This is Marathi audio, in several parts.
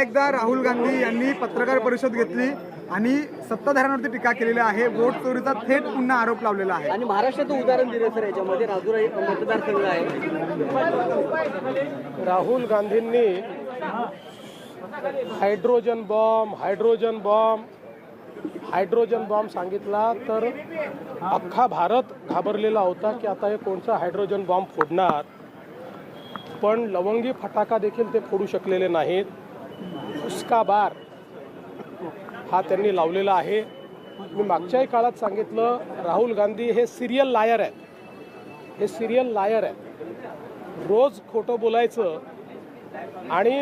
पुन्हा एकदा राहुल गांधी यांनी पत्रकार परिषद घेतली आणि सत्ताधाऱ्यांवरती टीका केलेली आहे. वोट चोरीचा थेट पुन्हा आरोप लावलेला आहे. आणि महाराष्ट्राचं उदाहरण दिलं सर याच्यामध्ये. राजुरा एक मतदारसंघ आहे. राहुल गांधींनी hydrogen bomb hydrogen bomb hydrogen bomb सांगितला तर अख्खा भारत घाबरलेला होता की आता हे कोणचा हायड्रोजन बॉम्ब फोडणार? पण लवंगी फटाका देखील ते फोडू शकलेले नाहीत. उसका बार हा त्यांनी लावलेला आहे. मी मागच्याही काळात सांगितलं राहुल गांधी हे सिरियल लायर आहेत. हे सिरियल लायर आहेत. रोज खोटं बोलायचं आणि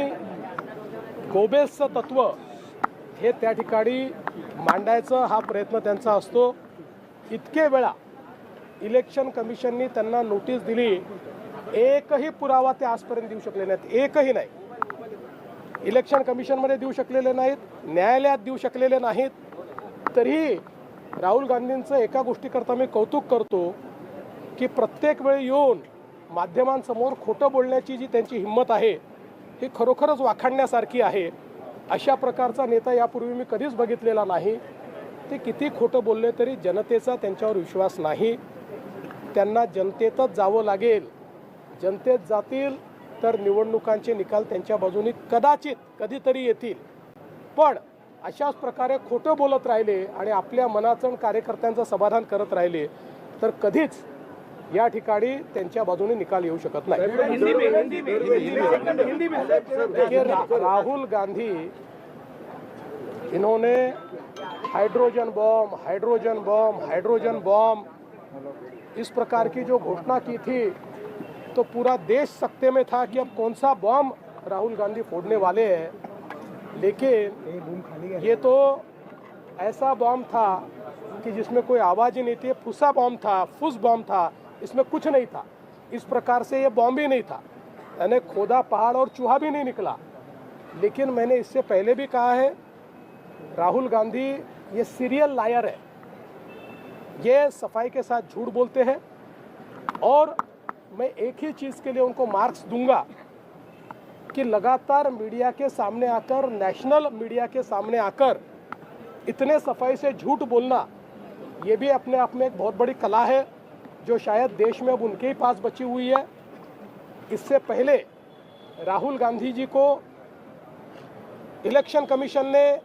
गोबेसचं तत्व हे त्या ठिकाणी मांडायचं हा प्रयत्न त्यांचा असतो. इतके वेळा इलेक्शन कमिशननी त्यांना नोटीस दिली एकही पुरावा ते आजपर्यंत देऊ शकले नाहीत. एकही नाही. इलेक्शन कमिशनमध्ये देऊ शकलेले नाहीत न्यायालयात देऊ शकलेले नाहीत. तरीही राहुल गांधींचं एका गोष्टीकरता मी कौतुक करतो की प्रत्येक वेळी येऊन माध्यमांसमोर खोटं बोलण्याची जी त्यांची हिंमत आहे ही खरोखरच वाखाणण्यासारखी आहे. अशा प्रकारचा नेता यापूर्वी मी कधीच बघितलेला नाही. ते किती खोटं बोलले तरी जनतेचा त्यांच्यावर विश्वास नाही. त्यांना जनतेतच जावं लागेल. जनतेत जातील तर निवडणुकांचे निकाल त्यांच्या बाजूनी कदाचित कधीतरी येतील. पण अशाच प्रकारे खोटं बोलत राहिले आणि आपल्या मनाचं कार्यकर्त्यांचं समाधान करत राहिले तर कधीच या ठिकाणी त्यांच्या बाजूने निकाल येऊ शकत नाही. राहुल गांधी इन्होंने hydrogen bomb hydrogen bomb hydrogen bomb इस प्रकार की जो घोषणा की थी तो पूरा देश सकते में था कि अब कौन सा बॉम्ब राहुल गांधी फोड़ने वाले हैं। लेकिन ये तो ऐसा बॉम्ब था कि जिसमें कोई आवाज़ ही नहीं थी। फुसा बॉम्ब था फुस बॉम्ब था। इसमें कुछ नहीं था। इस प्रकार से ये बॉम्ब ही नहीं था। यानी खोदा पहाड़ और चूहा भी नहीं निकला। लेकिन मैंने इससे पहले भी कहा है राहुल गांधी ये सीरियल लायर है। ये सफ़ाई के साथ झूठ बोलते हैं और मैं एक ही चीज़ के लिए उनको मार्क्स दूँगा कि लगातार मीडिया के सामने आकर, नेशनल मीडिया के सामने आकर इतने सफ़ाई से झूठ बोलना, ये भी अपने आप में एक बहुत बड़ी कला है जो शायद देश में अब उनके ही पास बची हुई है। इससे पहले राहुल गांधी जी को इलेक्शन कमीशन ने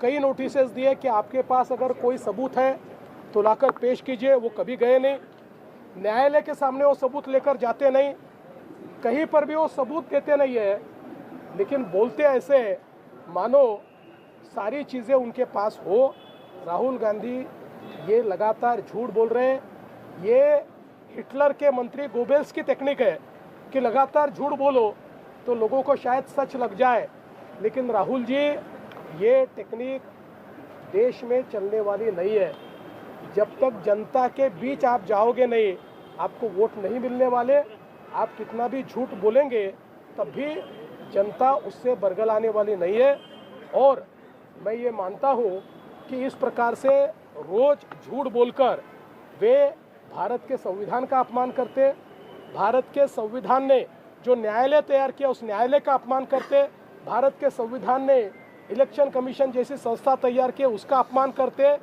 कई नोटिसेस दिए कि आपके पास अगर कोई सबूत है तो लाकर पेश कीजिए, वो कभी गए नहीं। न्यायालय के सामने वो सबूत लेकर जाते नहीं, कहीं पर भी वो सबूत देते नहीं है, लेकिन बोलते ऐसे मानो सारी चीज़ें उनके पास हो। राहुल गांधी ये लगातार झूठ बोल रहे हैं। ये हिटलर के मंत्री गोबेल्स की टेक्निक है कि लगातार झूठ बोलो तो लोगों को शायद सच लग जाए। लेकिन राहुल जी, ये टेक्निक देश में चलने वाली नहीं है। जब तक जनता के बीच आप जाओगे नहीं, आपको वोट नहीं मिलने वाले, आप कितना भी झूठ बोलेंगे तब भी जनता उससे बरगलाने वाली नहीं है। और मैं ये मानता हूँ कि इस प्रकार से रोज झूठ बोलकर वे भारत के संविधान का अपमान करते, भारत के संविधान ने जो न्यायालय तैयार किया, उस न्यायालय का अपमान करते, भारत के संविधान ने इलेक्शन कमीशन जैसी संस्था तैयार की, उसका अपमान करते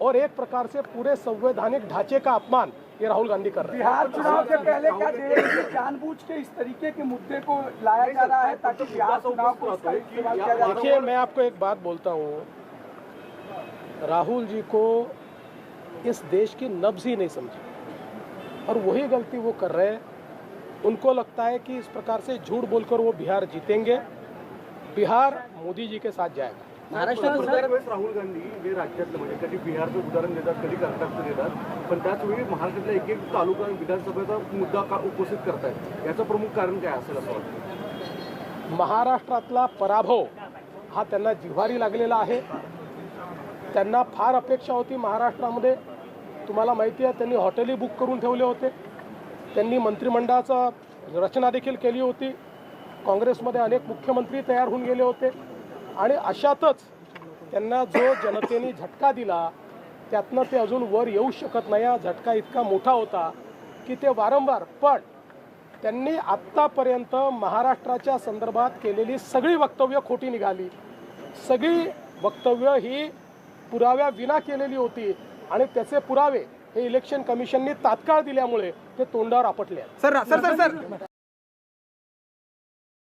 और एक प्रकार से पूरे संवैधानिक ढांचे का अपमान ये राहुल गांधी कर रहे हैं। बिहार चुनाव से पहले क्या जानबूझ के इस तरीके के मुद्दे को लाया जा रहा है ताकि बिहार चुनाव को देखिए मैं आपको एक बात बोलता हूँ। राहुल जी को इस देश की नब्ज ही नहीं समझी। और वही गलती वो कर रहे हैं। उनको लगता है कि इस प्रकार से झूठ बोलकर वो बिहार जीतेंगे। बिहार मोदी जी के साथ जाएगा। राहुल गांधी हे राज्यातलं म्हणजे कधी बिहारचं उदाहरण देतात कधी कर्नाटकचं देतात पण त्याच वेळी महाराष्ट्रातल्या एक एक तालुका विधानसभेचा मुद्दा का उपस्थित करतायत? याचं प्रमुख कारण काय असेल असं वाटतं? महाराष्ट्रातला पराभव हा त्यांना जिव्हारी लागलेला आहे. त्यांना फार अपेक्षा होती महाराष्ट्रामध्ये. तुम्हाला माहिती आहे त्यांनी हॉटेलही बुक करून ठेवले होते. त्यांनी मंत्रिमंडळाचा रचना देखील केली होती. काँग्रेसमध्ये अनेक मुख्यमंत्री तयार होऊन गेले होते. आणि अशातच त्यांना जो जनतेने झटका दिला त्यातनं ते अजून वर येऊ शकत नाही. हा झटका इतका मोठा होता की ते वारंवार पण त्यांनी आत्तापर्यंत महाराष्ट्राच्या संदर्भात केलेली सगळी वक्तव्य खोटी निघाली. सगळी वक्तव्य ही पुराव्या विना केलेली होती आणि त्याचे पुरावे हे इलेक्शन कमिशननी तात्काळ दिल्यामुळे ते तोंडावर आपटले. Sir sir sir sir.